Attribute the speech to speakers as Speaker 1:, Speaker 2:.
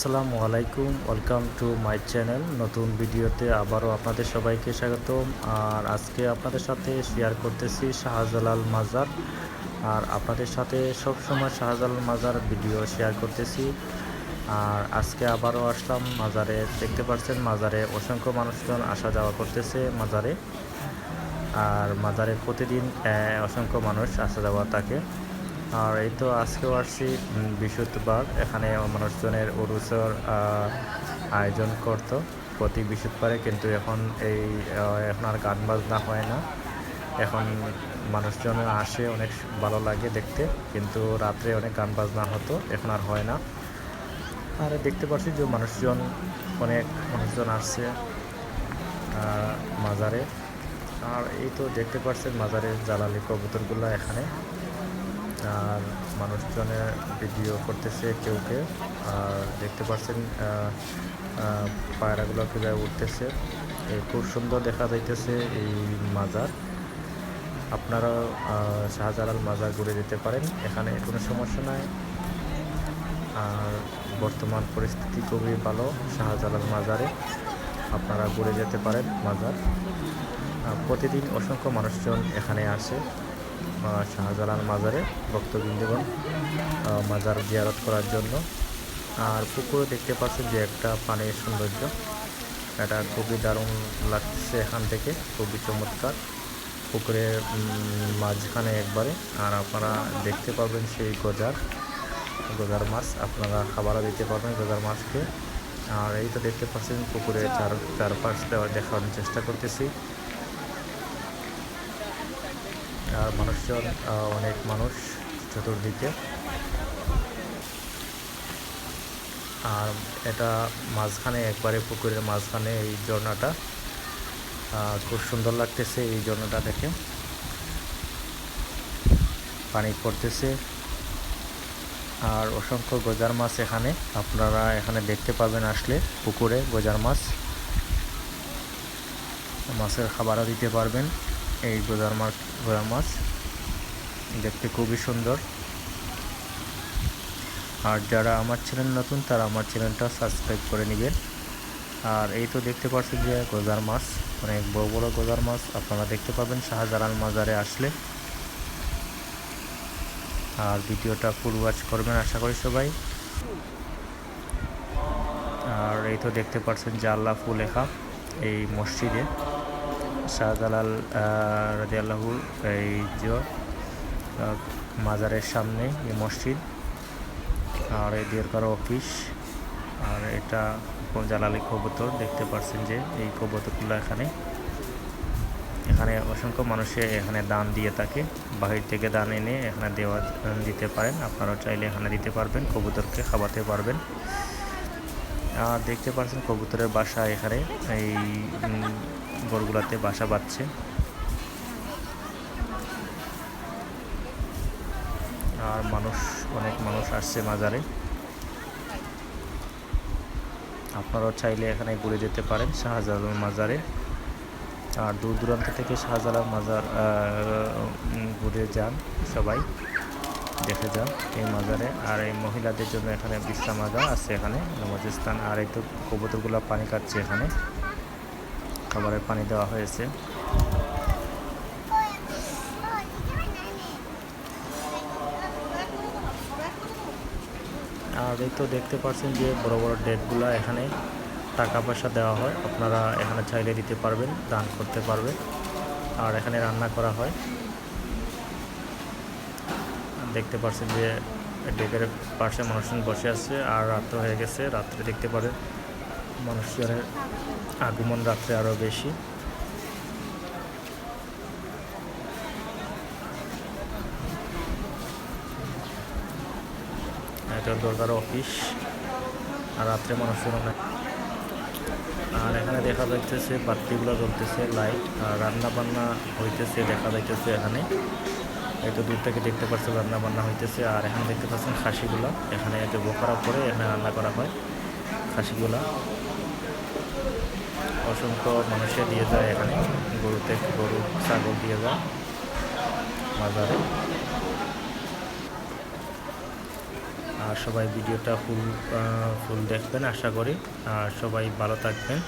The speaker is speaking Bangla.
Speaker 1: আসসালামু আলাইকুম ওয়েলকাম টু মাই চ্যানেল নতুন ভিডিওতে আবারও আপনাদের সবাইকে স্বাগতম। আর আজকে আপনাদের সাথে শেয়ার করতেছি শাহজালাল মাজার। আর আপনাদের সাথে সব সময় শাহজালাল মাজার ভিডিও শেয়ার করতেছি। আর আজকে আবারও আসলাম মাজারে। দেখতে পাচ্ছেন, মাজারে অসংখ্য মানুষজন আসা যাওয়া করতেছে মাজারে। আর মাজারে প্রতিদিন অসংখ্য মানুষ আসা যাওয়া থাকে। আর এই তো আজকেও আসছি বৃহস্পতিবার এখানে মানুষজনের উরুসর আয়োজন করতো প্রতি বৃহস্পতিবারে কিন্তু এখন এই এখন আর গান বাজনা হয় না। এখন মানুষজন আসে, অনেক ভালো লাগে দেখতে, কিন্তু রাত্রে অনেক গান বাজনা হতো, এখন আর হয় না। আর দেখতে পাচ্ছি যে মানুষজন, অনেক মানুষজন আসছে মাজারে। আর এই তো দেখতে পাচ্ছেন মাজারের জ্বালালি কবুতরগুলো এখানে। আর মানুষজনের ভিডিও করতেছে কেউ কেউ আর দেখতে পাচ্ছেন পায়রাগুলো কীভাবে উঠতেছে। খুব সুন্দর দেখা যাইতেছে এই মাজার। আপনারা শাহজালাল মাজার ঘুরে যেতে পারেন। এখানে কোনো সমস্যা নাই। আর বর্তমান পরিস্থিতি খুবই ভালো শাহজালাল মাজারে। আপনারা ঘুরে যেতে পারেন মাজার। প্রতিদিন অসংখ্য মানুষজন এখানে আসে। শাহজালাল মাজারে ভক্তবৃন্দগণ আহ, মাজার জিয়ারত করার জন্য। আর পুকুরে দেখতে পাচ্ছেন যে একটা পানির সৌন্দর্য। এটা খুবই দারুণ লাগছে এখান থেকে খুবই চমৎকার। পুকুরের মাঝখানে একবারে। আর আপনারা দেখতে পাবেন সেই গজার গজার মাছ। আপনারা খাবারও দিতে পারবেন গজার মাছকে। আর এই তো দেখতে পাচ্ছেন পুকুরের চার চারপাশ দেওয়া দেখানোর চেষ্টা করতেছি। মানুষজন আহ, অনেক মানুষ চতুর্দিকে। আর এটা মাঝখানে একবারে পুকুরের মাঝখানে এই ঝর্ণাটা। খুব সুন্দর লাগতেছে এই ঝর্ণাটা দেখে। পানি পড়তেছে। আর অসংখ্য গজার মাছ এখানে। আপনারা এখানে দেখতে পাবেন আসলে পুকুরে গজার মাছ। মাছের খাবারও দিতে পারবেন। এই গজার মাছ গজার মাছ। দেখতে খুবই সুন্দর। আর যারা আমার চ্যানেল নতুন, তারা আমার চ্যানেলটা সাবস্ক্রাইব করে নেবেন। আর এই তো দেখতে পাচ্ছেন যে গজার মাছ অনেক বড় বড় গজার মাছ। আপনারা দেখতে পাবেন শাহজালাল মাজারে আসলে। আর ভিডিওটা ফুল ওয়াচ করবেন আশা করি সবাই। আর এই তো দেখতে পাচ্ছেন যে আল্লাহ ফুল লেখা এই মসজিদে। শাহজালাল রাজি আল্লাহুর এই মাজারের সামনে এই মসজিদ। আর এই দীর্ঘার অফিস। আর এটা জালালি কবুতর দেখতে পাচ্ছেন যে, এই কবুতরগুলো এখানে। এখানে অসংখ্য মানুষে এখানে দান দিয়ে থাকে। বাহির থেকে দান এনে এখানে দেওয়া দিতে পারেন। আপনারাও চাইলে এখানে দিতে পারবেন, কবুতরকে খাওয়াতে পারবেন। আর দেখতে পাচ্ছেন কবুতরের বাসা এখানে। এই ঘরগুলাতে বাসা বাঁধছে। আর মানুষ, অনেক মানুষ আসছে মাজারে। আপনারাও চাইলে এখানে ঘুরে যেতে পারেন শাহজালাল মাজারে। আর দূর দূরান্ত থেকে শাহজালাল মাজার ঘুরে যান সবাই। দেখে যান এই মাজারে। আর এই মহিলাদের জন্য এখানে বিশ্রামাগার আছে এখানে নামাজ স্থান। আর এই তো কবুতরগুলো পানি কাটছে এখানে। খাবারের পানি দেওয়া হয়েছে। আর এই তো দেখতে পাচ্ছেন যে বড় বড় ডেটগুলো এখানে টাকা পয়সা দেওয়া হয়। আপনারা এখানে চাইলে দিতে পারবেন, দান করতে পারবেন। আর এখানে রান্না করা হয়। দেখতে পাচ্ছেন যে ডেকের পাশে মানুষজন বসে আছে আর রাত্র হয়ে গেছে, রাত্রে দেখতে পারেন মানুষজনের আগমন রাত্রে আরও বেশি। দরকার অফিস আর রাত্রে মানুষজন অনেক আর এখানে দেখা যাইতেছে, বাতিগুলো জ্বলতেছে লাইট আর রান্না বান্না হইতেছে, দেখা যাইতেছে এখানে। তো দূর থেকে দেখতে পাচ্ছেন রান্না বান্না হইতেছে, আর এখানে দেখতে পাচ্ছেন খাসিগুলো। এখানে যে বোকারা পরে এখানে রান্না করা হয় খাসিগুলা। অসংখ্য মানুষে দিয়ে যায় এখানে। গরুতে গরু, ছাগল দিয়ে যায় বাজারে। আর সবাই ভিডিওটা ফুল ফুল দেখবেন, আশা করি। আর সবাই ভালো থাকবেন।